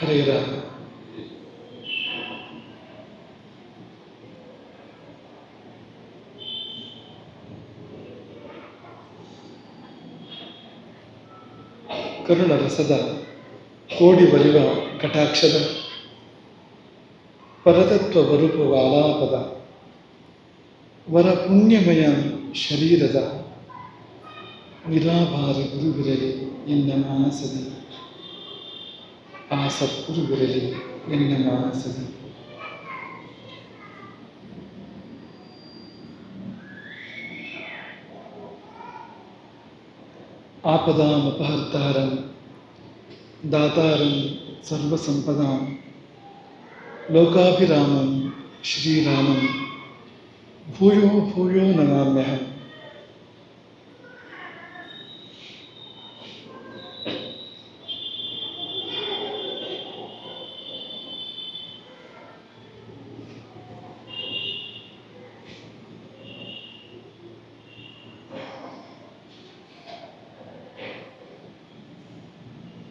ಹರೇ ರಾಮ ಕರುಣ ರಸದ ಕೋಡಿ ಬಲಿವ ಕಟಾಕ್ಷದ. ಪರತತ್ವ ಬರುಪುವ ಆಲಾಪದ ವರ ಪುಣ್ಯಮಯ ಶರೀರದ. ನಿರಾಭಾರ ಗುರುವಿರಲಿ ಎನ್ನ ಮಾನಸದಿ. ಆ ಸದ್ಗುರುವಿರಲಿ ಎನ್ನ ಮಾನಸದಿ ಆಪದಾಮಪಹರ್ತಾರಂ ದಾತಾರಂ ಸರ್ವಸಂಪದಾಂ ಲೋಕಾಭಿರಾಮಂ ಶ್ರೀರಾಮಂ ಭೂಯೋ ಭೂಯೋ ನಮಾಮ್ಯಹಂ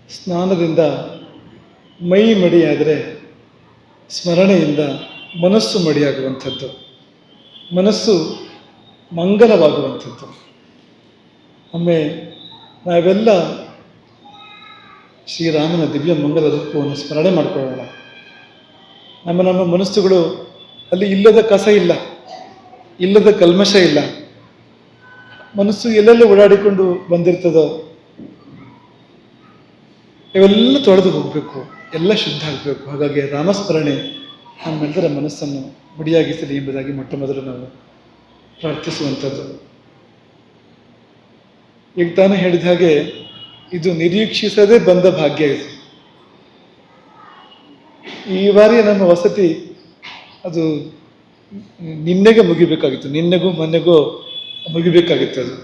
ಸ್ನಾನದಿಂದ ಮೈ ಮಡಿಯಾದರೆ ಸ್ಮರಣೆಯಿಂದ ಮನಸ್ಸು ಮಡಿಯಾಗುವಂಥದ್ದು. ಮನಸ್ಸು ಮಂಗಲವಾಗುವಂಥದ್ದು. ಒಮ್ಮೆ ನಾವೆಲ್ಲ ಶ್ರೀರಾಮನ ದಿವ್ಯ ಮಂಗಲ ರೂಪವನ್ನು ಸ್ಮರಣೆ ಮಾಡಿಕೊಳ್ಳೋಣ. ನಮ್ಮ ನಮ್ಮ ಮನಸ್ಸುಗಳು ಅಲ್ಲಿ ಇಲ್ಲದ ಕಸ ಇಲ್ಲ, ಇಲ್ಲದ ಕಲ್ಮಶ ಇಲ್ಲ. ಮನಸ್ಸು ಎಲ್ಲೆಲ್ಲೂ ಓಡಾಡಿಕೊಂಡು ಬಂದಿರ್ತದೋ ಇವೆಲ್ಲ ತೊಳೆದು ಹೋಗಬೇಕು, ಎಲ್ಲ ಶುದ್ಧ ಆಗಬೇಕು. ಹಾಗಾಗಿ ರಾಮಸ್ಮರಣೆ ನಮ್ಮೆಲ್ಲರ ಮನಸ್ಸನ್ನು ಮುಡಿಯಾಗಿಸಲಿ ಎಂಬುದಾಗಿ ಮೊಟ್ಟ ಮೊದಲು ನಾವು ಪ್ರಾರ್ಥಿಸುವಂಥದ್ದು. ಈಗ ತಾನೇ ಹೇಳಿದ ಹಾಗೆ, ಇದು ನಿರೀಕ್ಷಿಸದೇ ಬಂದ ಭಾಗ್ಯ ಇದು. ಈ ಬಾರಿ ನಮ್ಮ ವಸತಿ ಅದು ನಿನ್ನೆಗೆ ಮುಗಿಬೇಕಾಗಿತ್ತು. ನಿನ್ನೆಗೂ ಮೊನ್ನೆಗೂ ಮುಗಿಬೇಕಾಗಿತ್ತು ಅದು.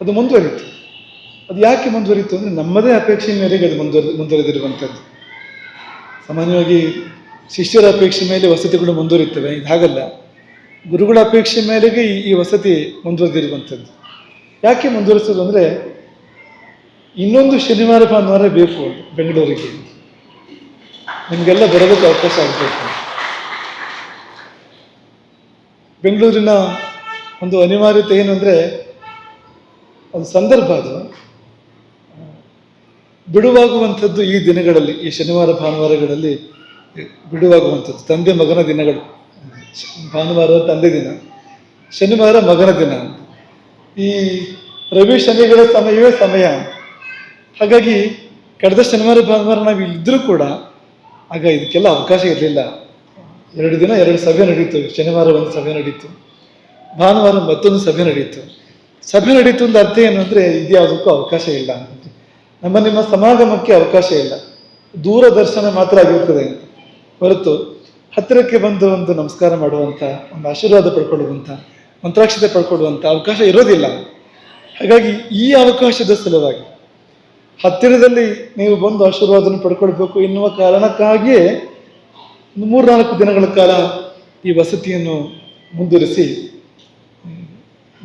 ಅದು ಮುಂದುವರಿತು. ಅದು ಯಾಕೆ ಮುಂದುವರಿತು ಅಂದರೆ ನಮ್ಮದೇ ಅಪೇಕ್ಷೆ ಮೇರೆಗೆ ಅದು ಮುಂದುವರಿ, ಮುಂದುವರೆದಿರುವಂಥದ್ದು. ಸಾಮಾನ್ಯವಾಗಿ ಶಿಷ್ಯರ ಅಪೇಕ್ಷೆ ಮೇಲೆ ವಸತಿಗಳು ಮುಂದುವರಿತವೆ, ಇದು ಹಾಗಲ್ಲ. ಗುರುಗಳ ಅಪೇಕ್ಷೆ ಮೇರೆಗೆ ಈ ವಸತಿ ಮುಂದುವರೆದಿರುವಂಥದ್ದು. ಯಾಕೆ ಮುಂದುವರಿಸೋದು ಅಂದರೆ ಇನ್ನೊಂದು ಶನಿವಾರ, ಭಾನುವಾರ ಬೇಕು ಬೆಂಗಳೂರಿಗೆ. ನಿಮಗೆಲ್ಲ ಬರೋದಕ್ಕೆ ಅವಕಾಶ ಆಗಬೇಕು. ಬೆಂಗಳೂರಿನ ಒಂದು ಅನಿವಾರ್ಯತೆ ಏನು ಅಂದರೆ, ಒಂದು ಸಂದರ್ಭ ಅದು. ಬಿಡುವಾಗುವಂಥದ್ದು ಈ ದಿನಗಳಲ್ಲಿ, ಈ ಶನಿವಾರ, ಭಾನುವಾರಗಳಲ್ಲಿ ಬಿಡುವಾಗುವಂಥದ್ದು. ತಂದೆ ಮಗನ ದಿನಗಳು. ಭಾನುವಾರ ತಂದೆ ದಿನ. ಶನಿವಾರ ಮಗನ ದಿನ. ಈ ರವಿ ಶನಿಗಳ ಸಮಯವೇ ಸಮಯ. ಹಾಗಾಗಿ ಕಳೆದ ಶನಿವಾರ, ಭಾನುವಾರ ನಾವು ಇಲ್ಲಿದ್ದರೂ ಕೂಡ ಆಗ ಇದಕ್ಕೆಲ್ಲ ಅವಕಾಶ ಇರಲಿಲ್ಲ. ಎರಡು ದಿನ, ಎರಡು ಸಭೆ ನಡೀತು. ಶನಿವಾರ ಒಂದು ಸಭೆ ನಡೀತು. ಭಾನುವಾರ ಮತ್ತೊಂದು ಸಭೆ ನಡೀತು. ಸಭೆ ನಡೀತು ಅಂತ ಅರ್ಥ ಏನು ಅಂದರೆ ಇದ್ಯಾವುದಕ್ಕೂ ಅವಕಾಶ ಇಲ್ಲ ನಮ್ಮ ನಿಮ್ಮ ಸಮಾಗಮಕ್ಕೆ ಅವಕಾಶ ಇಲ್ಲ. ದೂರದರ್ಶನ ಮಾತ್ರ ಆಗಿರ್ತದೆ. ಅಂತ ಹೊರತು ಹತ್ತಿರಕ್ಕೆ ಬಂದು ಒಂದು ನಮಸ್ಕಾರ ಮಾಡುವಂಥ ಒಂದು ಆಶೀರ್ವಾದ ಪಡ್ಕೊಳ್ಳುವಂಥ ಮಂತ್ರಾಕ್ಷತೆ ಪಡ್ಕೊಳ್ಳುವಂಥ ಅವಕಾಶ ಇರೋದಿಲ್ಲ. ಹಾಗಾಗಿ ಈ ಅವಕಾಶದ ಸಲುವಾಗಿ ಹತ್ತಿರದಲ್ಲಿ ನೀವು ಬಂದು ಆಶೀರ್ವಾದನ ಪಡ್ಕೊಳ್ಬೇಕು ಎನ್ನುವ ಕಾರಣಕ್ಕಾಗಿಯೇ ಮೂರ್ನಾಲ್ಕು ದಿನಗಳ ಕಾಲ ಈ ವಸತಿಯನ್ನು ಮುಂದುವರಿಸಿ,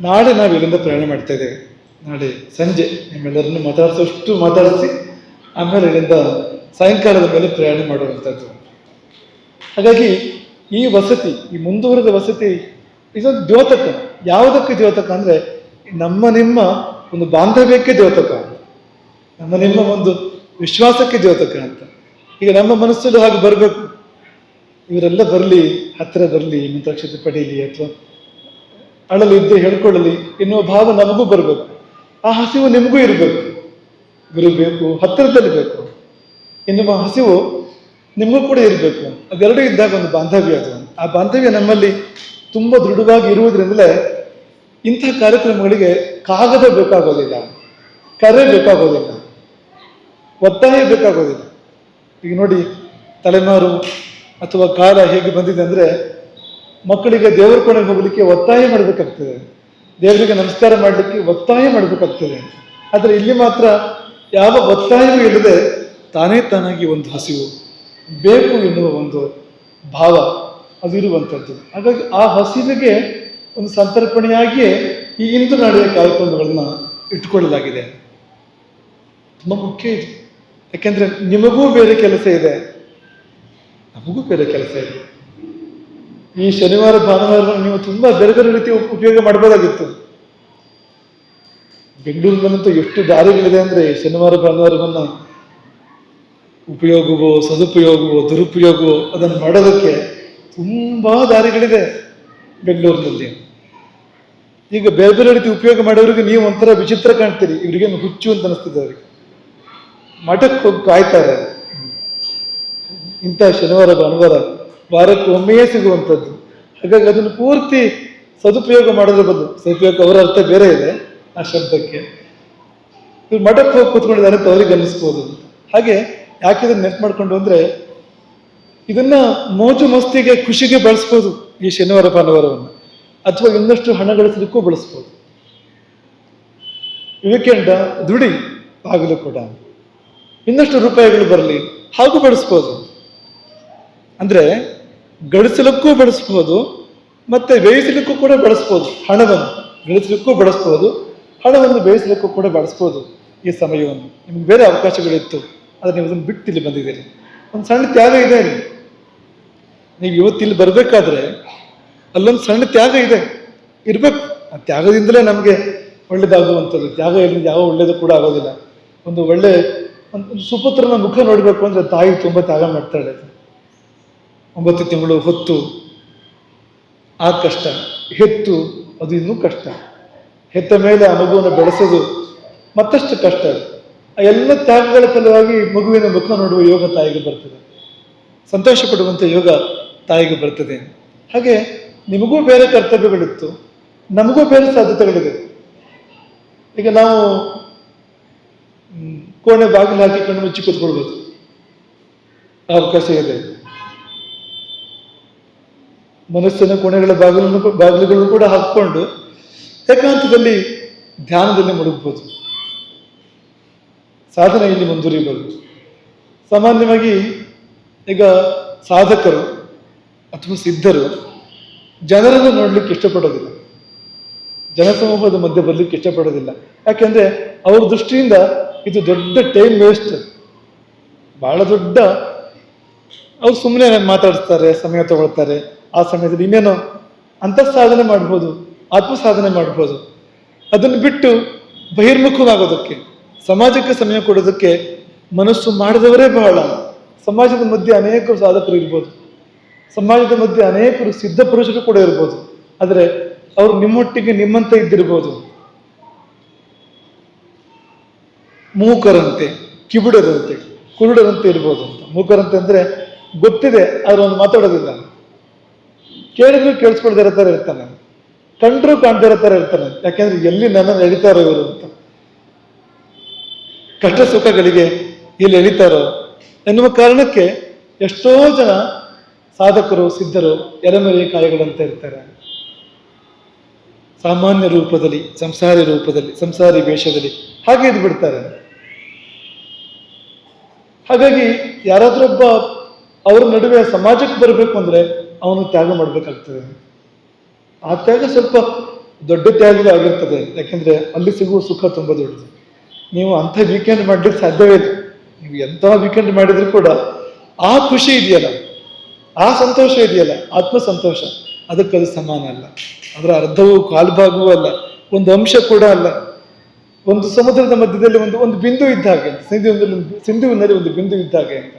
ನಾಳೆ ನಾವು ಇಲ್ಲಿಂದ ಪ್ರಯಾಣ ಮಾಡ್ತಾ ಇದ್ದೇವೆ. ನಾಳೆ ಸಂಜೆ ನಿಮ್ಮೆಲ್ಲರನ್ನು ಮಾತಾಡಿಸೋಷ್ಟು ಮಾತಾಡಿಸಿ, ಆಮೇಲೆ ಇಲ್ಲಿಂದ ಸಾಯಂಕಾಲದ ಮೇಲೆ ಪ್ರಯಾಣ ಮಾಡುವಂಥದ್ದು. ಹಾಗಾಗಿ ಈ ವಸತಿ, ಈ ಮುಂದುವರೆದ ವಸತಿ ಇದೊಂದು ದ್ಯೋತಕ. ಯಾವುದಕ್ಕೆ ದ್ಯೋತಕ ಅಂದರೆ, ನಮ್ಮ ನಿಮ್ಮ ಒಂದು ಬಾಂಧವ್ಯಕ್ಕೆ ದ್ಯೋತಕ. ನಮ್ಮ ನಿಮ್ಮ ಒಂದು ವಿಶ್ವಾಸಕ್ಕೆ ದ್ಯೋತಕ ಅಂತ. ಈಗ ನಮ್ಮ ಮನಸ್ಸಲ್ಲೂ ಹಾಗೆ ಬರಬೇಕು. ಇವರೆಲ್ಲ ಬರಲಿ, ಹತ್ತಿರ ಬರಲಿ ಮಂತ್ರಾಕ್ಷತೆ ಪಡೀಲಿ ಅಥವಾ ಅಳಲು ಇದ್ದೇ ಹೇಳ್ಕೊಳ್ಳಲಿ ಎನ್ನುವ ಭಾವ ನಮಗೂ ಬರಬೇಕು. ಆ ಹಸಿವು ನಿಮಗೂ ಇರಬೇಕು. ಗುರು ಬೇಕು, ಹತ್ತಿರದಲ್ಲಿ ಬೇಕು. ಎನ್ನುವ ಹಸಿವು ನಿಮಗೂ ಕೂಡ ಇರಬೇಕು. ಅದೆರಡೂ ಇದ್ದಾಗ ಒಂದು ಬಾಂಧವ್ಯ ಅದು. ಆ ಬಾಂಧವ್ಯ ನಮ್ಮಲ್ಲಿ ತುಂಬ ದೃಢವಾಗಿ ಇರುವುದರಿಂದಲೇ ಇಂಥ ಕಾರ್ಯಕ್ರಮಗಳಿಗೆ ಕಾಗದ ಬೇಕಾಗೋದಿಲ್ಲ. ಕರೆ ಬೇಕಾಗೋದಿಲ್ಲ. ಒತ್ತಾಯ ಬೇಕಾಗೋದಿಲ್ಲ. ಈಗ ನೋಡಿ, ತಲೆಮಾರು ಅಥವಾ ಕಾಲ ಹೇಗೆ ಬಂದಿದೆ ಅಂದರೆ ಮಕ್ಕಳಿಗೆ ದೇವರ ಕೋಣೆಗೆ ಹೋಗಲಿಕ್ಕೆ ಒತ್ತಾಯ ಮಾಡಬೇಕಾಗ್ತದೆ. ದೇವರಿಗೆ ನಮಸ್ಕಾರ ಮಾಡಲಿಕ್ಕೆ ಒತ್ತಾಯ ಮಾಡಬೇಕಾಗ್ತದೆ. ಆದರೆ ಇಲ್ಲಿ ಮಾತ್ರ ಯಾವ ಒತ್ತಾಯವೂ ಇಲ್ಲದೆ ತಾನೇ ತಾನಾಗಿ ಒಂದು ಹಸಿವು, ಬೇಕು ಎನ್ನುವ ಒಂದು ಭಾವ ಅದು ಇರುವಂಥದ್ದು ಹಾಗಾಗಿ ಆ ಹಸಿವಿಗೆ ಒಂದು ಸಂತರ್ಪಣೆಯಾಗಿಯೇ ಈ ಇಂದು ನಡೆಯುವ ಕಾರ್ಯಕ್ರಮಗಳನ್ನ ಇಟ್ಟುಕೊಳ್ಳಲಾಗಿದೆ. ತುಂಬ ಮುಖ್ಯ ಇದು. ಯಾಕೆಂದ್ರೆ ನಿಮಗೂ ಬೇರೆ ಕೆಲಸ ಇದೆ. ನಮಗೂ ಬೇರೆ ಕೆಲಸ ಇದೆ. ಈ ಶನಿವಾರ, ಭಾನುವಾರ ನೀವು ತುಂಬಾ ಬೇರೆ ಬೇರೆ ರೀತಿ ಉಪಯೋಗ ಮಾಡಬಹುದಾಗಿತ್ತು ಬೆಂಗಳೂರಿನಲ್ಲಂತೂ ಎಷ್ಟು ದಾರಿಗಳಿದೆ ಅಂದ್ರೆ ಶನಿವಾರ, ಭಾನುವಾರವನ್ನು ಉಪಯೋಗವೋ, ಸದುಪಯೋಗವೋ, ದುರುಪಯೋಗವೋ ಅದನ್ನು ಮಾಡೋದಕ್ಕೆ ತುಂಬಾ ದಾರಿಗಳಿದೆ ಬೆಂಗಳೂರಿನಲ್ಲಿ. ಈಗ ಬೇರೆ ಬೇರೆ ರೀತಿ ಉಪಯೋಗ ಮಾಡೋರಿಗೆ ನೀವು ಒಂಥರ ವಿಚಿತ್ರ ಕಾಣ್ತೀರಿ. ಇವ್ರಿಗೇನು ಹುಚ್ಚು ಅಂತ ಅನಿಸ್ತಿದೆ ಅವ್ರಿಗೆ. ಮಠಕ್ಕೆ ಹೋಗಿ ಕಾಯ್ತಾರೆ ಇಂಥ ಶನಿವಾರ, ಭಾನುವಾರ ವಾರಕ್ಕೆ ಒಮ್ಮೆಯೇ ಸಿಗುವಂಥದ್ದು. ಹಾಗಾಗಿ ಅದನ್ನು ಪೂರ್ತಿ ಸದುಪಯೋಗ ಮಾಡೋದ್ರ ಬದಲು ಸದುಪಯೋಗ ಅವರ ಅರ್ಥ ಬೇರೆ ಇದೆ, ಆ ಶಬ್ದಕ್ಕೆ. ಇವ್ರು ಮಠಕ್ಕೆ ಹೋಗಿ ಕೂತ್ಕೊಂಡಿದ್ದಾರೆ ಅಂತ ಅವ್ರಿಗೆ ಅನ್ನಿಸ್ಬೋದು. ಹಾಗೆ ಯಾಕೆ ಇದನ್ನ ನೆನಪು ಮಾಡ್ಕೊಂಡು ಅಂದ್ರೆ, ಇದನ್ನ ಮೋಜು ಮಸ್ತಿಗೆ, ಖುಷಿಗೆ ಬಳಸ್ಬೋದು ಈ ಶನಿವಾರ, ಭಾನುವಾರವನ್ನು. ಅಥವಾ ಇನ್ನಷ್ಟು ಹಣ ಗಳಿಸಲಿಕ್ಕೂ ಬಳಸ್ಬೋದು. ವೀಕೆಂಡ ದುಡಿ ಆಗಲು ಕೂಡ. ಇನ್ನಷ್ಟು ರೂಪಾಯಿಗಳು ಬರಲಿ, ಹಾಗೂ ಬಳಸ್ಬೋದು. ಅಂದ್ರೆ ಗಳಿಸಲಿಕ್ಕೂ ಬಳಸ್ಬೋದು, ಮತ್ತೆ ಬೇಯಿಸಲಿಕ್ಕೂ ಕೂಡ ಬಳಸ್ಬೋದು ಹಣವನ್ನು. ಗಳಿಸಲಿಕ್ಕೂ ಬಳಸ್ಬೋದು, ಹಣವನ್ನು ಬೇಯಿಸಲಿಕ್ಕೂ ಕೂಡ ಬಳಸ್ಬೋದು ಈ ಸಮಯವನ್ನು. ನಿಮ್ಗೆ ಬೇರೆ ಅವಕಾಶಗಳಿತ್ತು, ಆದರೆ ನೀವು ಅದನ್ನು ಬಿಟ್ಟು ಇಲ್ಲಿ ಬಂದಿದ್ದೀರಿ. ಒಂದು ಸಣ್ಣ ತ್ಯಾಗ ಇದೆ ನೀವು ಇವತ್ತು ಇಲ್ಲಿ ಬರಬೇಕಾದ್ರೆ ಅಲ್ಲೊಂದು ಸಣ್ಣ ತ್ಯಾಗ ಇದೆ. ಇರಬೇಕು. ಆ ತ್ಯಾಗದಿಂದಲೇ ನಮಗೆ ಒಳ್ಳೇದಾಗುವಂಥದ್ದು. ತ್ಯಾಗ ಇಲ್ಲಿ ಯಾವ ಒಳ್ಳೇದು ಕೂಡ ಆಗೋದಿಲ್ಲ. ಒಂದು ಒಳ್ಳೆ, ಒಂದು ಸುಪುತ್ರನ ಮುಖ ನೋಡಬೇಕು ಅಂದರೆ ತಾಯಿ ತುಂಬ ತ್ಯಾಗ ಮಾಡ್ತಾಳೆ. ಒಂಬತ್ತು ತಿಂಗಳು ಹೊತ್ತು ಆ ಕಷ್ಟ, ಹೆತ್ತು ಅದು ಇನ್ನೂ ಕಷ್ಟ. ಹೆತ್ತ ಮೇಲೆ ಆ ಮಗುವನ್ನು ಬೆಳೆಸೋದು ಮತ್ತಷ್ಟು ಕಷ್ಟ ಆ ಎಲ್ಲ ತ್ಯಾಗಗಳ ಫಲವಾಗಿ ಮಗುವಿನ ಮುಖ ನೋಡುವ ಯೋಗ ತಾಯಿಗೆ ಬರ್ತದೆ. ಸಂತೋಷ ಪಡುವಂಥ ಯೋಗ ತಾಯಿಗೆ ಬರ್ತದೆ. ಹಾಗೆ ನಿಮಗೂ ಬೇರೆ ಕರ್ತವ್ಯಗಳಿತ್ತು, ನಮಗೂ ಬೇರೆ ಸಾಧ್ಯತೆಗಳಿದೆ. ಈಗ ನಾವು ಕೋಣೆ ಬಾಗಿಲು ಹಾಕಿ ಕಣ್ಣು ಮುಚ್ಚಿ ಕೂತ್ಕೊಳ್ಬೋದು ಅವಕಾಶ ಇದೆ. ಮನಸ್ಸಿನ ಕೋಣೆಗಳ ಬಾಗಿಲನ್ನು ಬಾಗಿಲುಗಳನ್ನು ಕೂಡ ಹಾಕ್ಕೊಂಡು ಏಕಾಂತದಲ್ಲಿ ಧ್ಯಾನದಲ್ಲಿ ಮುಳುಗ್ಬೋದು. ಸಾಧನೆಯಲ್ಲಿ ಮುಂದುವರಿಬಹುದು ಸಾಮಾನ್ಯವಾಗಿ ಈಗ ಸಾಧಕರು ಅಥವಾ ಸಿದ್ಧರು ಜನರನ್ನು ನೋಡ್ಲಿಕ್ಕೆ ಇಷ್ಟಪಡೋದಿಲ್ಲ. ಜನಸಮೂಹದ ಮಧ್ಯೆ ಬರ್ಲಿಕ್ಕೆ ಇಷ್ಟಪಡೋದಿಲ್ಲ. ಯಾಕೆಂದ್ರೆ ಅವ್ರ ದೃಷ್ಟಿಯಿಂದ ಇದು ದೊಡ್ಡ ಟೈಮ್ ವೇಸ್ಟ್ ಬಹಳ ದೊಡ್ಡ, ಅವ್ರು ಸುಮ್ಮನೆ ಮಾತಾಡಿಸ್ತಾರೆ, ಸಮಯ ತಗೊಳ್ತಾರೆ. ಆ ಸಮಯದಲ್ಲಿ ಇನ್ನೇನೋ ಅಂತ ಸಾಧನೆ ಮಾಡ್ಬೋದು ಆತ್ಮ ಸಾಧನೆ ಮಾಡ್ಬೋದು. ಅದನ್ನು ಬಿಟ್ಟು ಬಹಿರ್ಮುಖವಾಗೋದಕ್ಕೆ, ಸಮಾಜಕ್ಕೆ ಸಮಯ ಕೊಡೋದಕ್ಕೆ ಮನಸ್ಸು ಮಾಡಿದವರೇ ಬಹಳ. ಸಮಾಜದ ಮಧ್ಯೆ ಅನೇಕರು ಸಾಧಕರು ಇರ್ಬೋದು. ಸಮಾಜದ ಮಧ್ಯೆ ಅನೇಕರು ಸಿದ್ಧ ಪುರುಷರು ಕೂಡ ಇರ್ಬೋದು. ಆದರೆ ಅವರು ನಿಮ್ಮೊಟ್ಟಿಗೆ ನಿಮ್ಮಂತೆ ಇದ್ದಿರ್ಬೋದು. ಮೂಕರಂತೆ, ಕಿವುಡರಂತೆ, ಕುರುಡರಂತೆ ಇರ್ಬೋದು ಅಂತ. ಮೂಕರಂತೆ ಅಂದರೆ ಗೊತ್ತಿದೆ ಆದರೆ ಒಂದು ಮಾತಾಡೋದಿಲ್ಲ. ಕೇಳಿದ್ರು ಕೇಳಿಸ್ಕೊಳ್ದಿರೋ ಥರ ಇರ್ತಾನೆ. ಕಂಡ್ರು ಕಾಣ್ದಿರೋ ಥರ ಇರ್ತಾನೆ. ಯಾಕೆಂದ್ರೆ ಎಲ್ಲಿ ನನ್ನ ಎಳಿತಾರೋ ಇವರು ಅಂತ. ಕಷ್ಟ ಸುಖಗಳಿಗೆ ಇಲ್ಲಿ ಎಳಿತಾರೋ ಎನ್ನುವ ಕಾರಣಕ್ಕೆ ಎಷ್ಟೋ ಜನ ಸಾಧಕರು, ಸಿದ್ಧರು ಎಲೆಮರೆ ಕಾಯಿಗಳಂತ ಇರ್ತಾರೆ. ಸಾಮಾನ್ಯ ರೂಪದಲ್ಲಿ, ಸಂಸಾರಿ ರೂಪದಲ್ಲಿ, ಸಂಸಾರಿ ವೇಷದಲ್ಲಿ ಹಾಗೆ ಇದು ಬಿಡ್ತಾರೆ ಹಾಗಾಗಿ ಯಾರಾದ್ರೊಬ್ಬ ಅವ್ರ ನಡುವೆ ಸಮಾಜಕ್ಕೆ ಬರಬೇಕು ಅಂದ್ರೆ ಅವನು ತ್ಯಾಗ ಮಾಡಬೇಕಾಗ್ತದೆ. ಆ ತ್ಯಾಗ ಸ್ವಲ್ಪ ದೊಡ್ಡ ತ್ಯಾಗ ಆಗಿರ್ತದೆ. ಯಾಕೆಂದ್ರೆ ಅಲ್ಲಿ ಸಿಗುವ ಸುಖ ತುಂಬ ದೊಡ್ಡದು. ನೀವು ಅಂಥ ವೀಕೆಂಡ್ ಮಾಡಲಿಕ್ಕೆ ಸಾಧ್ಯವೇ ಇಲ್ಲ. ನೀವು ಎಂಥ ವೀಕೆಂಡ್ ಮಾಡಿದರೂ ಕೂಡ ಆ ಖುಷಿ ಇದೆಯಲ್ಲ, ಆ ಸಂತೋಷ ಇದೆಯಲ್ಲ ಆತ್ಮ ಸಂತೋಷ ಅದಕ್ಕದು ಸಮಾನ ಅಲ್ಲ. ಅದರ ಅರ್ಧವೂ ಕಾಲ್ಭಾಗವೂ ಅಲ್ಲ, ಒಂದು ಅಂಶ ಕೂಡ ಅಲ್ಲ. ಒಂದು ಸಮುದ್ರದ ಮಧ್ಯದಲ್ಲಿ ಒಂದು ಒಂದು ಬಿಂದು ಇದ್ದ ಹಾಗೆ ಸಿಂಧುವಿನಲ್ಲಿ ಒಂದು ಬಿಂದು ಇದ್ದ ಹಾಗೆ ಅಂತ.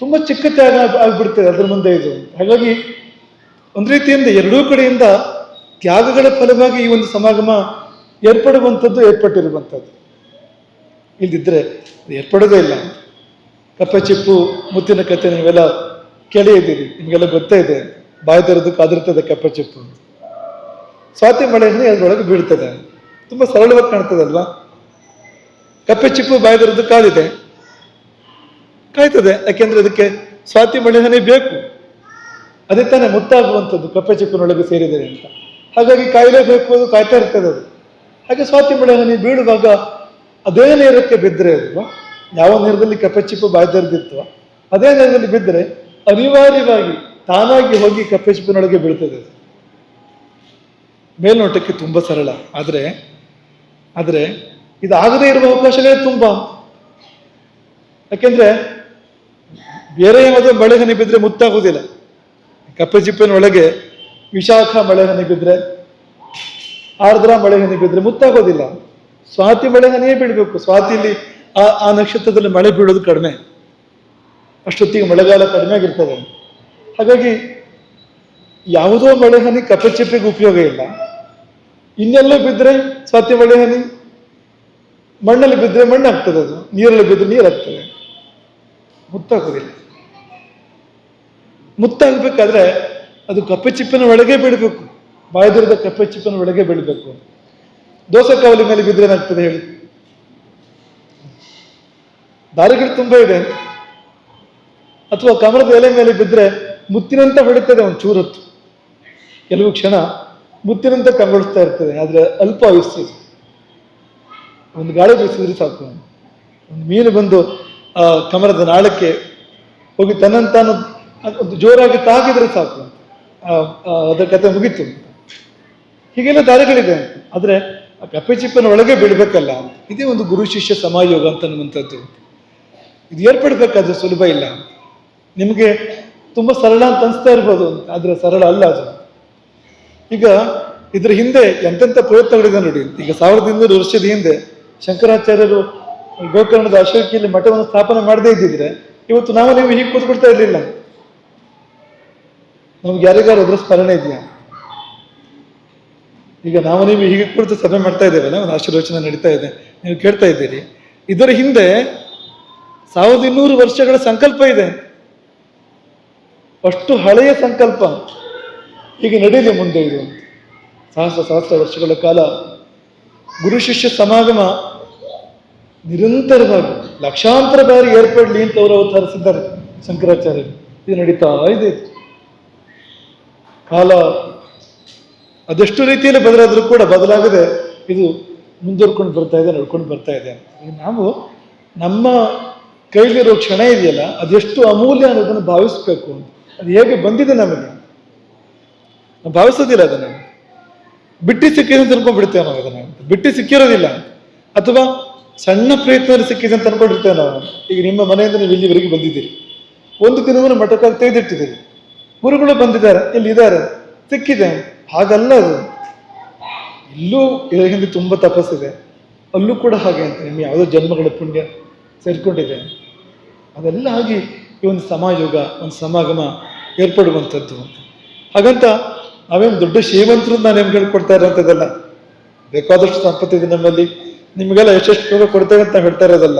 ತುಂಬಾ ಚಿಕ್ಕ ತ್ಯಾಗ ಆಗಿಬಿಡ್ತದೆ ಅದ್ರ ಮುಂದೆ ಇದು. ಹಾಗಾಗಿ ಒಂದು ರೀತಿಯಿಂದ ಎರಡೂ ಕಡೆಯಿಂದ ತ್ಯಾಗಗಳ ಫಲವಾಗಿ ಈ ಒಂದು ಸಮಾಗಮ ಏರ್ಪಡುವಂಥದ್ದು ಏರ್ಪಟ್ಟಿರುವಂಥದ್ದು. ಇಲ್ದಿದ್ರೆ ಏರ್ಪಡೋದೇ ಇಲ್ಲ. ಕಪ್ಪೆ ಚಿಪ್ಪು, ಮುತ್ತಿನ ಕತೆ ನೀವೆಲ್ಲ ಕೇಳಿದ್ದೀರಿ ನಿಮಗೆಲ್ಲ ಗೊತ್ತೇ ಇದೆ. ಬಾಯಿ ಕಾದಿರ್ತದೆ ಕಪ್ಪೆ ಚಿಪ್ಪು ಸ್ವಾತಿ ಮಳೆ ಅದರೊಳಗೆ ಬೀಳ್ತದೆ. ತುಂಬ ಸರಳವಾಗಿ ಕಾಣ್ತದೆ ಅಲ್ವಾ ಕಪ್ಪೆ ಚಿಪ್ಪು ಬಾಯಿ ತೆರೆದು ಕಾಯ್ತದೆ. ಯಾಕೆಂದ್ರೆ ಅದಕ್ಕೆ ಸ್ವಾತಿ ಮಳೆನೇ ಬೇಕು. ಅದೇ ತಾನೇ ಮುತ್ತಾಗುವಂಥದ್ದು ಕಪ್ಪೆ ಚಿಪ್ಪಿನೊಳಗೆ ಸೇರಿದೆ ಅಂತ. ಹಾಗಾಗಿ ಕಾಯಲೇಬೇಕು ಅದು ಕಾಯ್ತಾ ಇರ್ತದೆ ಅದು. ಹಾಗೆ ಸ್ವಾತಿ ಮಳೆ ಹನಿ ಬೀಳುವಾಗ ಅದೇ ನೇರಕ್ಕೆ ಬಿದ್ದರೆ ಅದು ಯಾವ ನೇರದಲ್ಲಿ ಕಪ್ಪೆ ಚಿಪ್ಪು ಬಾಯಿ ಅದೇ ನೇರದಲ್ಲಿ ಬಿದ್ದರೆ ಅನಿವಾರ್ಯವಾಗಿ ತಾನಾಗಿ ಹೋಗಿ ಕಪ್ಪೆ ಚಿಪ್ಪಿನೊಳಗೆ ಬೀಳ್ತದೆ ಅದು. ಮೇಲ್ನೋಟಕ್ಕೆ ತುಂಬ ಸರಳ. ಆದರೆ ಆದರೆ ಇದಾಗದೇ ಇರುವ ಅವಕಾಶಗಳೇ ತುಂಬ. ಯಾಕೆಂದ್ರೆ ಬೇರೆ ಯಾವುದೋ ಮಳೆ ಹನಿ ಬಿದ್ದರೆ ಮುತ್ತಾಗೋದಿಲ್ಲ. ಕಪ್ಪೆ ಚಿಪ್ಪಿನ ಒಳಗೆ ವಿಶಾಖ ಮಳೆ ಹನಿ ಬಿದ್ದರೆ ಆರ್ದ್ರ ಮಳೆ ಹನಿ ಬಿದ್ದರೆ ಮುತ್ತಾಗೋದಿಲ್ಲ. ಸ್ವಾತಿ ಮಳೆ ಹನಿಯೇ ಬೀಳಬೇಕು. ಸ್ವಾತಿಲಿ ಆ ಆ ನಕ್ಷತ್ರದಲ್ಲಿ ಮಳೆ ಬೀಳೋದು ಕಡಿಮೆ. ಅಷ್ಟೊತ್ತಿಗೆ ಮಳೆಗಾಲ ಕಡಿಮೆ ಆಗಿರ್ತದೆ. ಹಾಗಾಗಿ ಯಾವುದೋ ಮಳೆ ಹನಿ ಕಪ್ಪೆ ಚಿಪ್ಪಿಗೆ ಉಪಯೋಗ ಇಲ್ಲ. ಇನ್ನೆಲ್ಲೋ ಬಿದ್ದರೆ ಸ್ವಾತಿ ಮಳೆ ಹನಿ ಮಣ್ಣಲ್ಲಿ ಬಿದ್ದರೆ ಮಣ್ಣಾಗ್ತದೆ ಅದು. ನೀರಲ್ಲಿ ಬಿದ್ದರೆ ನೀರಾಗ್ತದೆ. ಮುತ್ತಾಗೋದಿಲ್ಲ. ಮುತ್ತಾಗಬೇಕಾದ್ರೆ ಅದು ಕಪ್ಪೆ ಚಿಪ್ಪಿನ ಒಳಗೆ ಬೀಳಬೇಕು. ಬಾಯ್ದಿರದ ಕಪ್ಪೆ ಚಿಪ್ಪಿನ ಒಳಗೆ ಬೀಳಬೇಕು. ದೋಸೆ ಕಾವಲಿ ಮೇಲೆ ಬಿದ್ದರೆ ಏನಾಗ್ತದೆ ಹೇಳಿ. ದಾರಿಗಳು ತುಂಬಾ ಇದೆ. ಅಥವಾ ಕಮಲದ ಎಲೆ ಮೇಲೆ ಬಿದ್ದರೆ ಮುತ್ತಿನಂತ ಹೊಡಿತದೆ ಒಂದು ಚೂರತ್ತು. ಕೆಲವು ಕ್ಷಣ ಮುತ್ತಿನಂತ ಕಂಗೊಳಿಸ್ತಾ ಇರ್ತದೆ, ಆದರೆ ಅಲ್ಪ ಆಯುಸ್ಸು ಒಂದು ಗಾಳಿ ಬೀಸಿದ್ರೆ ಸಾಕು. ಒಂದು ಮೀನು ಬಂದು ಆ ಕಮಲದ ನಾಳಕ್ಕೆ ಹೋಗಿ ತನ್ನಂತಾನು ಒಂದು ಜೋರಾಗಿ ತಾಗಿದ್ರೆ ಸಾಕು. ಅದರ ಕತೆ ಮುಗೀತು. ಹೀಗೆಲ್ಲ ದಾರಿಗಳಿದೆ ಆದರೆ ಆ ಕಪ್ಪೆ ಚಿಪ್ಪನ ಒಳಗೆ ಬಿಡಬೇಕಲ್ಲ ಇದೇ ಒಂದು ಗುರು ಶಿಷ್ಯ ಸಮಾಯೋಗ ಅಂತ ಅನ್ನುವಂಥದ್ದು. ಇದು ಏರ್ಪಡ್ಬೇಕಾದ್ರೆ ಸುಲಭ ಇಲ್ಲ. ನಿಮಗೆ ತುಂಬ ಸರಳ ಅಂತ ಅನಿಸ್ತಾ ಇರ್ಬೋದು. ಆದರೆ ಸರಳ ಅಲ್ಲ ಅದು. ಈಗ ಇದ್ರ ಹಿಂದೆ ಎಂತೆಂಥ ಪ್ರಯತ್ನಗಳಿದೆ ನೋಡಿ. ಈಗ ಸಾವಿರದ ಇನ್ನೂರು ವರ್ಷದ ಹಿಂದೆ ಶಂಕರಾಚಾರ್ಯರು ಗೋಕರ್ಣದ ಅಶೋಕಿಯಲ್ಲಿ ಮಠವನ್ನು ಸ್ಥಾಪನೆ ಮಾಡದೇ ಇದ್ದಿದ್ರೆ ಇವತ್ತು ನಾವು ನೀವು ಹೀಗೆ ಕೂತ್ಕೊಳ್ತಾ ಇರ್ಲಿಲ್ಲ. ನಮ್ಗೆ ಯಾರಿಗಾರು ಅದ್ರ ಸ್ಮರಣೆ ಇದೆಯಾ? ಈಗ ನಾವು ನೀವು ಹೀಗೆ ಕುಳಿತು ಸಭೆ ಮಾಡ್ತಾ ಇದ್ದೇವಲ್ಲ ಒಂದು ಆಶೀರ್ವಚನ ನಡೀತಾ ಇದೆ, ನೀವು ಕೇಳ್ತಾ ಇದ್ದೀರಿ. ಇದರ ಹಿಂದೆ ಸಾವಿರದ ಇನ್ನೂರು ವರ್ಷಗಳ ಸಂಕಲ್ಪ ಇದೆ. ಅಷ್ಟು ಹಳೆಯ ಸಂಕಲ್ಪ. ಹೀಗೆ ನಡೀಲಿ ಮುಂದೆ ಇದು. ಸಹಸ್ರ ಸಹಸ್ರ ವರ್ಷಗಳ ಕಾಲ ಗುರು ಶಿಷ್ಯ ಸಮಾಗಮ ನಿರಂತರವಾಗಿ, ಲಕ್ಷಾಂತರ ಬಾರಿ ಏರ್ಪಡಲಿ ಅಂತ ಅವರು ಅವತರಿಸಿದ್ದಾರೆ ಶಂಕರಾಚಾರ್ಯರು. ಇದು ನಡೀತಾ ಇದೆ. ಕಾಲ ಅದೆಷ್ಟು ರೀತಿಯಲ್ಲಿ ಬದಲಾದರೂ ಕೂಡ ಬದಲಾಗದೆ ಇದು ಮುಂದುವರ್ಕೊಂಡು ಬರ್ತಾ ಇದೆ, ನಡ್ಕೊಂಡು ಬರ್ತಾ ಇದೆ ನಾವು ನಮ್ಮ ಕೈಲಿರೋ ಕ್ಷಣ ಇದೆಯಲ್ಲ, ಅದೆಷ್ಟು ಅಮೂಲ್ಯ ಅನ್ನೋದನ್ನು ಭಾವಿಸ್ಬೇಕು ಅದು ಹೇಗೆ ಬಂದಿದೆ ನಮಗೆ? ನಾವು ಭಾವಿಸೋದಿಲ್ಲ ಅದನ್ನು. ಬಿಟ್ಟು ಸಿಕ್ಕಿದೆ ಅಂತ ಅನ್ಕೊಂಡ್ಬಿಡ್ತೇವೆ ನಾವು ಅದನ್ನು. ಬಿಟ್ಟು ಸಿಕ್ಕಿರೋದಿಲ್ಲ. ಅಥವಾ ಸಣ್ಣ ಪ್ರಯತ್ನದಲ್ಲಿ ಸಿಕ್ಕಿದೆ ಅಂತ ಅನ್ಕೊಂಡಿರ್ತೇವೆ ನಾವು ಈಗ ನಿಮ್ಮ ಮನೆಯಿಂದ ನೀವು ಇಲ್ಲಿವರೆಗೆ ಬಂದಿದ್ದೀರಿ. ಒಂದು ದಿನವನ್ನು ಮಠಕ್ಕಾಗಿ ತೆಗೆದಿಟ್ಟಿದ್ದೀರಿ. ಗುರುಗಳು ಬಂದಿದ್ದಾರೆ ಇಲ್ಲಿದ್ದಾರೆ ಸಿಕ್ಕಿದೆ. ಹಾಗಲ್ಲ ಅದು. ಇಲ್ಲೂ ಇದರ ಹಿಂದೆ ತುಂಬ ತಪಸ್ಸಿದೆ. ಅಲ್ಲೂ ಕೂಡ ಹಾಗೆ ಅಂತ. ನಿಮ್ಗೆ ಯಾವುದೋ ಜನ್ಮಗಳ ಪುಣ್ಯ ಸೇರಿಕೊಂಡಿದೆ. ಅದೆಲ್ಲ ಆಗಿ ಈ ಒಂದು ಸಮಾಯೋಗ, ಒಂದು ಸಮಾಗಮ ಏರ್ಪಡುವಂಥದ್ದು ಹಾಗಂತ ನಾವೇನು ದೊಡ್ಡ ಶ್ರೀಮಂತರು ನಾನು ನಿಮ್ಗೆ ಹೇಳ್ಕೊಡ್ತಾ ಇರೋಂಥದ್ದಲ್ಲ ಬೇಕಾದಷ್ಟು ಸಂಪತ್ತಿದೆ ನಮ್ಮಲ್ಲಿ. ನಿಮಗೆಲ್ಲ ಎಷ್ಟೆಷ್ಟು ಕೊಡ್ತೇವೆ ಅಂತ ಹೇಳ್ತಾ ಇರೋದಲ್ಲ.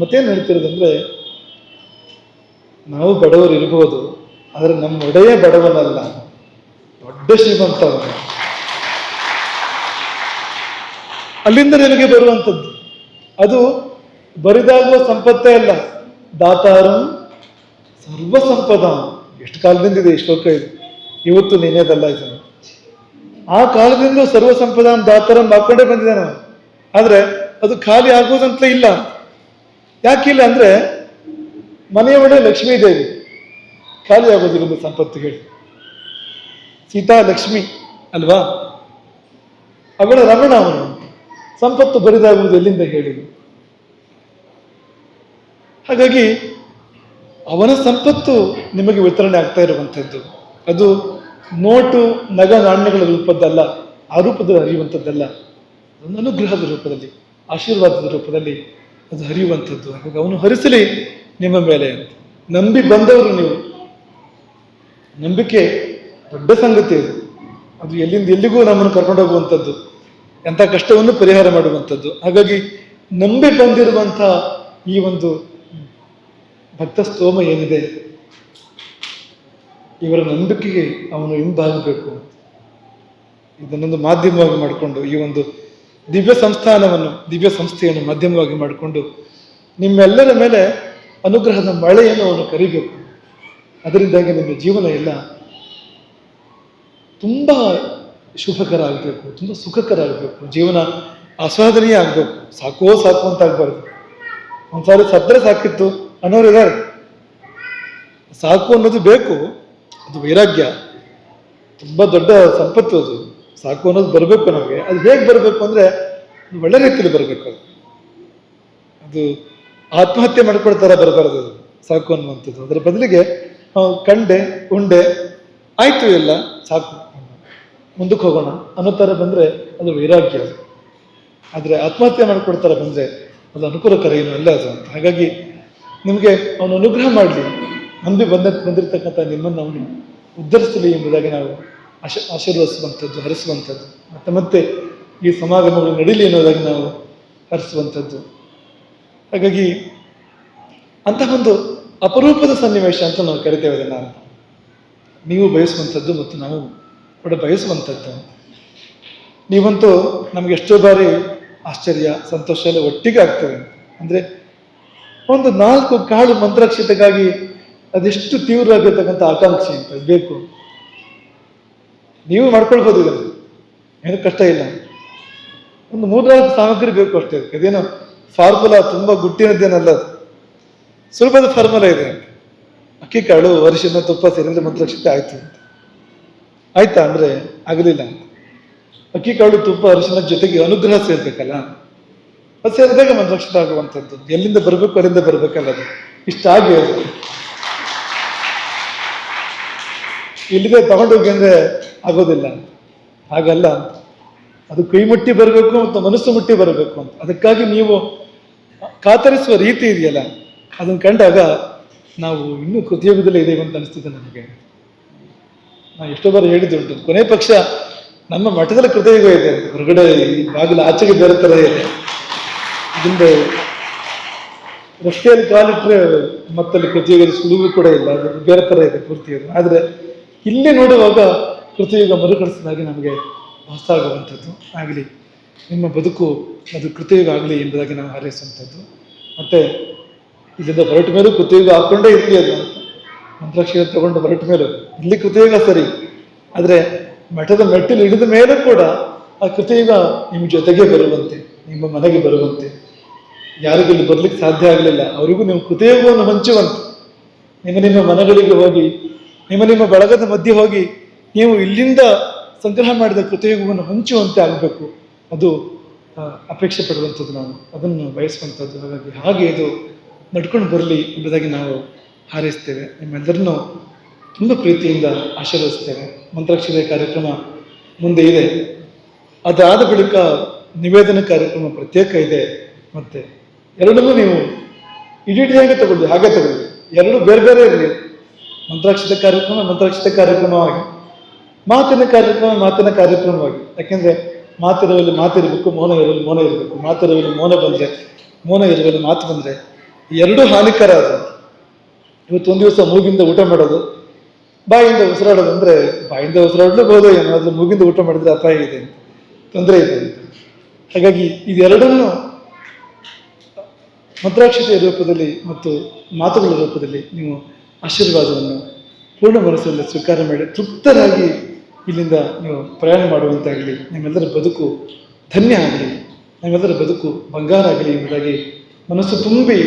ಮತ್ತೇನು ಹೇಳ್ತಿರೋದಂದ್ರೆ, ನಾವು ಬಡವರು ಇರ್ಬೋದು ಆದರೆ ನಮ್ಮ ಒಡೆಯ ಬಡವನಲ್ಲ, ದೊಡ್ಡ ಶ್ರೀಮಂತ ಅವನು ಅಲ್ಲಿಂದ ನಿನಗೆ ಬರುವಂಥದ್ದು. ಅದು ಬರಿದಾಗುವ ಸಂಪತ್ತೇ ಅಲ್ಲ. ದಾತಾರಂ ಸರ್ವ ಸಂಪದ ಎಷ್ಟು ಕಾಲದಿಂದ ಇದೆ ಈ ಶ್ಲೋಕ ಇವತ್ತು ನೀನೇದಲ್ಲ ಇದು. ಆ ಕಾಲದಿಂದ ಸರ್ವ ಸಂಪದ ದಾತಾರಂ ಹಾಕೊಂಡೇ ಬಂದಿದೆ ನಾವು ಆದ್ರೆ ಅದು ಖಾಲಿ ಆಗುವುದಂತಲೇ ಇಲ್ಲ. ಯಾಕಿಲ್ಲ ಅಂದ್ರೆ ಮನೆಯ ಒಳಗೆ ಲಕ್ಷ್ಮೀ ದೇವಿ ಖಾಲಿ ಆಗೋದಿಲ್ಲ ಒಂದು ಸಂಪತ್ತು ಹೇಳಿ. ಸೀತಾ, ಲಕ್ಷ್ಮಿ ಅಲ್ವಾ? ಅವಳ ರಮಣ ಅವನು. ಸಂಪತ್ತು ಬರಿದಾಗುವುದು ಎಲ್ಲಿಂದ ಹೇಳಿ ಹಾಗಾಗಿ ಅವನ ಸಂಪತ್ತು ನಿಮಗೆ ವಿತರಣೆ ಆಗ್ತಾ ಇರುವಂಥದ್ದು. ಅದು ನೋಟು, ನಗ ನಾಣ್ಯಗಳ ರೂಪದ್ದಲ್ಲ, ಆ ರೂಪದಲ್ಲಿ ಹರಿಯುವಂಥದ್ದಲ್ಲ. ಒಂದು ಅನುಗ್ರಹದ ರೂಪದಲ್ಲಿ, ಆಶೀರ್ವಾದದ ರೂಪದಲ್ಲಿ ಅದು ಹರಿಯುವಂಥದ್ದು. ಹಾಗಾಗಿ ಅವನು ಹರಿಸಲಿ ನಿಮ್ಮ ಮೇಲೆ ನಂಬಿ ಬಂದವರು ನೀವು. ನಂಬಿಕೆ ದೊಡ್ಡ ಸಂಗತಿ ಅದು. ಅದು ಎಲ್ಲಿಂದ ಎಲ್ಲಿಗೂ ನಮ್ಮನ್ನು ಕರ್ಕೊಂಡು ಹೋಗುವಂಥದ್ದು. ಎಂಥ ಕಷ್ಟವನ್ನು ಪರಿಹಾರ ಮಾಡುವಂಥದ್ದು. ಹಾಗಾಗಿ ನಂಬಿ ಬಂದಿರುವಂಥ ಈ ಒಂದು ಭಕ್ತ ಸ್ತೋಮ ಏನಿದೆ? ಇವರ ನಂಬಿಕೆಗೆ ಅವನು ಹಿಂಬಾಗಬೇಕು. ಇದನ್ನೊಂದು ಮಾಧ್ಯಮವಾಗಿ ಮಾಡಿಕೊಂಡು ಈ ಒಂದು ದಿವ್ಯ ಸಂಸ್ಥಾನವನ್ನು, ದಿವ್ಯ ಸಂಸ್ಥೆಯನ್ನು ಮಾಧ್ಯಮವಾಗಿ ಮಾಡಿಕೊಂಡು ನಿಮ್ಮೆಲ್ಲರ ಮೇಲೆ ಅನುಗ್ರಹದ ಮಳೆಯನ್ನು ಅವನು ಕರಿಬೇಕು. ಅದರಿಂದಾಗಿ ನಿಮ್ಮ ಜೀವನ ಎಲ್ಲ ತುಂಬ ಶುಭಕರ ಆಗಬೇಕು ತುಂಬ ಸುಖಕರ ಆಗಬೇಕು ಜೀವನ ಆಸ್ವಾದನೀಯ ಆಗಬೇಕು. ಸಾಕೋ ಸಾಕು ಅಂತ ಆಗ್ಬಾರ್ದು. ಒಂದ್ಸಾರಿ ಸದ್ರೆ ಸಾಕಿತ್ತು ಅನ್ನೋರು ಇದ್ದಾರೆ. ಸಾಕು ಅನ್ನೋದು ಬೇಕು, ಅದು ವೈರಾಗ್ಯ. ತುಂಬ ದೊಡ್ಡ ಸಂಪತ್ತು ಅದು. ಸಾಕು ಅನ್ನೋದು ಬರಬೇಕು ನಮಗೆ. ಅದು ಹೇಗೆ ಬರಬೇಕು ಅಂದರೆ ಒಳ್ಳೆ ರೀತಿಯಲ್ಲಿ ಬರಬೇಕು ಅದು. ಅದು ಆತ್ಮಹತ್ಯೆ ಮಾಡ್ಕೊಳ್ತಾರ ಬರಬಾರ್ದು ಸಾಕು ಅನ್ನುವಂಥದ್ದು. ಅದರ ಬದಲಿಗೆ ಕಂಡೆ, ಉಂಡೆ, ಆಯ್ತು ಎಲ್ಲ, ಸಾಕು. ಮುಂದಕ್ಕೆ ಹೋಗೋಣ. ಅನ್ನೋ ಥರ ಬಂದರೆ ಅದು ವೈರಾಗ್ಯ ಅದು. ಆದರೆ ಆತ್ಮಹತ್ಯೆ ಮಾಡ್ಕೊಡ್ತಾರೆ ಬಂದರೆ ಅದು ಅನುಕೂಲಕರ ಏನು ಅಲ್ಲ ಅದು ಅಂತ. ಹಾಗಾಗಿ ನಿಮಗೆ ಅವನು ಅನುಗ್ರಹ ಮಾಡಲಿ. ನಂಬಿ ಬಂದ, ಬಂದಿರತಕ್ಕಂಥ ನಿಮ್ಮನ್ನು ಅವನು ಉದ್ಧರಿಸಲಿ ಎಂಬುದಾಗಿ ನಾವು ಆಶ, ಆಶೀರ್ವದಿಸುವಂಥದ್ದು, ಹರಿಸುವಂಥದ್ದು. ಮತ್ತೆ ಮತ್ತೆ ಈ ಸಮಾಗಮಗಳು ನಡೀಲಿ ಎನ್ನುವುದಾಗಿ ನಾವು ಹರಿಸುವಂಥದ್ದು. ಹಾಗಾಗಿ ಅಂತಹ ಒಂದು ಅಪರೂಪದ ಸನ್ನಿವೇಶ ಅಂತ ನಾವು ಕರಿತೇವೆ ಅದನ್ನು ನೀವು ಬಯಸುವಂಥದ್ದು ಮತ್ತು ನಾವು ಕೂಡ ಬಯಸುವಂಥದ್ದು. ನೀವಂತೂ ನಮಗೆ ಎಷ್ಟೋ ಬಾರಿ ಆಶ್ಚರ್ಯ, ಸಂತೋಷ ಎಲ್ಲ ಒಟ್ಟಿಗೆ ಆಗ್ತವೆ. ಅಂದರೆ ಒಂದು ನಾಲ್ಕು ಕಾಳು ಮಂತ್ರಾಕ್ಷತೆಗಾಗಿ ಅದೆಷ್ಟು ತೀವ್ರವಾಗಿರ್ತಕ್ಕಂಥ ಆಕಾಂಕ್ಷೆ ಅಂತ ಬೇಕು ನೀವು ಮಾಡ್ಕೊಳ್ಬೋದು ಇದನ್ನು. ಏನು ಕಷ್ಟ ಇಲ್ಲ. ಒಂದು ಮೂರ್ನಾಲ್ಕು ಸಾಮಗ್ರಿ ಬೇಕು ಅಷ್ಟೇ. ಅದೇನು ಫಾರ್ಮುಲಾ ತುಂಬ ಗುಟ್ಟಿನದ್ದೇನಲ್ಲ. ಅದು ಸುಲಭದ ಫಾರ್ಮುಲಾ ಇದೆ ಅಕ್ಕಿ ಕಾಳು ಅರಿಶಿನ, ತುಪ್ಪ ಸೇರಿದ್ರೆ ಮಂತ್ರಾಕ್ಷತೆ ಆಯ್ತು ಅಂತ. ಆಯ್ತಾ ಅಂದ್ರೆ ಆಗಲಿಲ್ಲ ಅಕ್ಕಿ ಕಾಳು, ತುಪ್ಪ, ಅರಿಶಿನ ಜೊತೆಗೆ ಅನುಗ್ರಹ ಸೇರ್ಬೇಕಲ್ಲ. ಅದು ಸೇರಿದಾಗ ಮಂತ್ರಾಕ್ಷತೆ ಆಗುವಂಥದ್ದು ಎಲ್ಲಿಂದ ಬರಬೇಕು, ಅಲ್ಲಿಂದ ಬರಬೇಕಲ್ಲ ಅದು. ಇಷ್ಟ ಆಗಿ ಇಲ್ಲಿಗೆ ತಗೊಂಡೋಗಿ ಅಂದ್ರೆ ಆಗೋದಿಲ್ಲ. ಹಾಗಲ್ಲ. ಅದು ಕೈ ಮುಟ್ಟಿ ಬರಬೇಕು ಮತ್ತು ಮನಸ್ಸು ಮುಟ್ಟಿ ಬರಬೇಕು ಅಂತ. ಅದಕ್ಕಾಗಿ ನೀವು ಕಾತರಿಸುವ ರೀತಿ ಇದೆಯಲ್ಲ. ಅದನ್ನು ಕಂಡಾಗ ನಾವು ಇನ್ನೂ ಕೃತಿಯೋಗದಲ್ಲೇ ಇದ್ದೇವೆ ಅಂತ ಅನಿಸ್ತಿದೆ ನನಗೆ. ನಾನು ಎಷ್ಟೋ ಬಾರಿ ಹೇಳಿದ್ದುಂಟು ಕೊನೆ ಪಕ್ಷ ನಮ್ಮ ಮಠದಲ್ಲಿ ಕೃತಯುಗ ಇದೆ ಹೊರಗಡೆ ಬಾಗಿಲು ಆಚೆಗೆ ಬೇರೆ ಥರ ಇದೆ ಇದೊಂದು ರಸ್ತೆಯಲ್ಲಿ ಕಾಲಿಟ್ರೆ ಮತ್ತಲ್ಲಿ ಕೃತಿಯುಗದ ಸುಳಿವು ಕೂಡ ಇಲ್ಲ, ಅದು ಬೇರೆ ಥರ ಇದೆ ಪೂರ್ತಿ ಆದರೆ ಇಲ್ಲಿ ನೋಡುವಾಗ ಕೃತಿಯುಗ ಮರುಕಳಿಸಿದಾಗೆ ನಮಗೆ ಹೊಸ ಆಗುವಂಥದ್ದು ಆಗಲಿ, ನಿಮ್ಮ ಬದುಕು ಅದು ಕೃತಿಯುಗ ಆಗಲಿ ಎಂಬುದಾಗಿ ನಾವು ಹಾರೈಸುವಂಥದ್ದು. ಮತ್ತೆ ಇಲ್ಲಿಂದ ಹೊರಟ ಮೇಲೂ ಕೃತಿಯುಗ ಹಾಕ್ಕೊಂಡೇ ಇರಲಿ ಅದು. ಮಂತ್ರಾಕ್ಷರ ತಗೊಂಡು ಹೊರಟ ಮೇಲೆ. ಇಲ್ಲಿ ಕೃತಿಯುಗ ಸರಿ. ಆದರೆ ಮಠದ ಮೆಟ್ಟಲು ಇಳಿದ ಮೇಲೂ ಕೂಡ ಆ ಕೃತಿಯುಗ ನಿಮ್ಮ ಜೊತೆಗೆ ಬರುವಂತೆ, ನಿಮ್ಮ ಮನೆಗೆ ಬರುವಂತೆ. ಯಾರಿಗೂ ಇಲ್ಲಿ ಬರ್ಲಿಕ್ಕೆ ಸಾಧ್ಯ ಆಗಲಿಲ್ಲ. ಅವರಿಗೂ ನೀವು ಕೃತಿಯುಗವನ್ನು ಹಂಚುವಂತೆ. ನಿಮ್ಮ ನಿಮ್ಮ ಮನೆಗಳಿಗೆ ಹೋಗಿ, ನಿಮ್ಮ ನಿಮ್ಮ ಬಳಗದ ಮಧ್ಯೆ ಹೋಗಿ ನೀವು ಇಲ್ಲಿಂದ ಸಂಗ್ರಹ ಮಾಡಿದ ಕೃತಿಯುಗವನ್ನು ಹಂಚುವಂತೆ ಆಗಬೇಕು. ಅದು ಅಪೇಕ್ಷೆ ಪಡುವಂಥದ್ದು ನಾನು. ಅದನ್ನು ಬಯಸುವಂಥದ್ದು. ಹಾಗಾಗಿ ಹಾಗೆ ಇದು ನಡ್ಕೊಂಡು ಬರಲಿ ಎಂಬುದಾಗಿ ನಾವು ಹಾರೈಸ್ತೇವೆ. ನಿಮ್ಮೆಲ್ಲರನ್ನೂ ತುಂಬ ಪ್ರೀತಿಯಿಂದ ಆಶೀರ್ವದಿಸ್ತೇವೆ. ಮಂತ್ರಾಕ್ಷರ ಕಾರ್ಯಕ್ರಮ ಮುಂದೆ ಇದೆ. ಅದಾದ ಬಳಿಕ ನಿವೇದನ ಕಾರ್ಯಕ್ರಮ ಪ್ರತ್ಯೇಕ ಇದೆ. ಮತ್ತೆ ಎರಡನ್ನೂ ನೀವು ಇಡಿಡಿಯಾಗಿ ತಗೊಳ್ಳಿ, ಹಾಗೆ ತಗೊಳ್ಳಿ. ಎರಡು ಬೇರೆ ಬೇರೆ ಇರಲಿ. ಮಂತ್ರಾಕ್ಷತೆ ಕಾರ್ಯಕ್ರಮ ಮಂತ್ರಾಕ್ಷತೆ ಕಾರ್ಯಕ್ರಮವಾಗಿ. ಮಾತಿನ ಕಾರ್ಯಕ್ರಮ, ಮಾತಿನ ಕಾರ್ಯಕ್ರಮವಾಗಿ. ಯಾಕೆಂದ್ರೆ ಮಾತಿರುವಲ್ಲಿ ಮಾತಿರಬೇಕು, ಮೌನ ಇರುವಲ್ಲಿ ಮೌನ ಇರಬೇಕು. ಮಾತಿರುವಲ್ಲಿ ಮೌನ ಬಂದ್ರೆ ಮೌನ ಇರುವಲ್ಲಿ ಮಾತು ಬಂದ್ರೆ ಎರಡೂ ಹಾನಿಕರ ಅದು. ಇವತ್ತು ಒಂದು ದಿವಸ ಮೂಗಿಂದ ಊಟ ಮಾಡೋದು, ಬಾಯಿಂದ ಉಸಿರಾಡೋದು ಅಂದರೆ ಬಾಯಿಂದ ಏನೋ ಅದ್ರ ಮೂಗಿಂದ ಊಟ ಮಾಡಿದ್ರೆ ಅಪಾಯ ಇದೆ ತೊಂದರೆ ಇದೆ ಹಾಗಾಗಿ ಇದೆರಡನ್ನು ಮಂತ್ರಾಕ್ಷತೆಯ ರೂಪದಲ್ಲಿ ಮತ್ತು ಮಾತುಗಳ ರೂಪದಲ್ಲಿ ನೀವು ಆಶೀರ್ವಾದವನ್ನು ಪೂರ್ಣ ಮನಸ್ಸಲ್ಲಿ ಸ್ವೀಕಾರ ಮಾಡಿ ತೃಪ್ತರಾಗಿ ಇಲ್ಲಿಂದ ನೀವು ಪ್ರಯಾಣ ಮಾಡುವಂತಾಗಲಿ, ನಿಮ್ಮೆಲ್ಲರ ಬದುಕು ಧನ್ಯ ಆಗಲಿ, ನಿಮ್ಮೆಲ್ಲರ ಬದುಕು ಬಂಗಾರ ಆಗಲಿ ಎಂಬುದಾಗಿ ಮನಸ್ಸು ತುಂಬಿ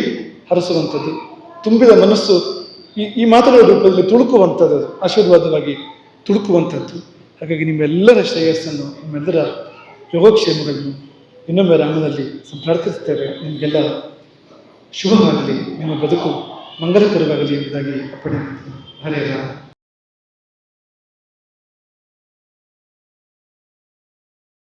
ಹರಸುವಂಥದ್ದು. ತುಂಬಿದ ಮನಸ್ಸು ಈ ಈ ಮಾತುಗಳ ರೂಪದಲ್ಲಿ ತುಳುಕುವಂಥದ್ದು, ಆಶೀರ್ವಾದವಾಗಿ ತುಳುಕುವಂಥದ್ದು. ಹಾಗಾಗಿ ನಿಮ್ಮೆಲ್ಲರ ಶ್ರೇಯಸ್ಸನ್ನು, ನಿಮ್ಮೆಲ್ಲರ ಯೋಗಕ್ಷೇಮಗಳನ್ನು ಇನ್ನೊಮ್ಮೆ ರಾಮದಲ್ಲಿ ಪ್ರಾರ್ಥಿಸುತ್ತೇವೆ ನಿಮಗೆಲ್ಲ ಶುಭವಾಗಲಿ. ನಿಮ್ಮ ಬದುಕು ಮಂಗಲಕರವಾಗಲಿ ಎಂಬುದಾಗಿ ಅಪ್ಪಣೆ ಹರೇ ರಾಮ.